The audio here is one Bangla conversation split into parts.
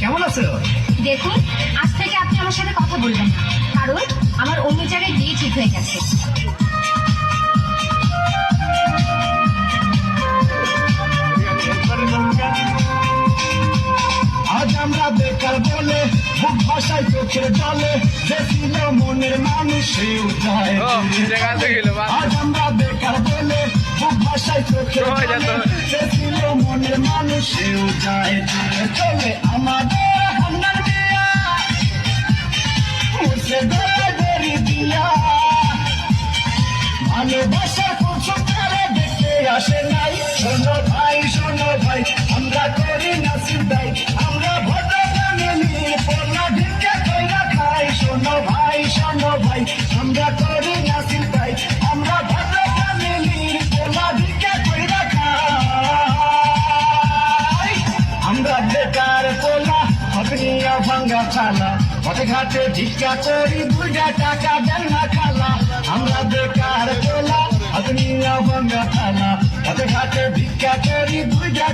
কেমন আছো? দেখুন আজ থেকে আপনি আমার সাথে কথা বলবেন না কারণ আমার অন্য জায়গায় বিয়ে ঠিক হয়ে গেছে। আজ আমরা বেকার বলে বুক ভাষায় চোখের জলে যে মনের মানুষ আজ আমরা বেকার বলে বুক ভাষায় চোখের সময় জলে যেত। যে ছিল মনের মানুষ সেও যায় দিয়ে চলে আমাদের হান্নার দিয়া আমরা করি না চিন্তাই আমরা বেকার পোলা? হকনিয়া ভাঙ্গা থালা। পথে ঘাটে ভিক্ষা করি দুইটা টাকা দেন না খালা। আমরা বেকার পোলা হতনিয়া ভাঙ্গা থালা। পথে ঘাটে ভিক্ষা করি দুইটা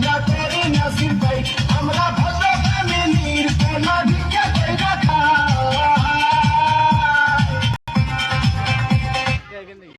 Got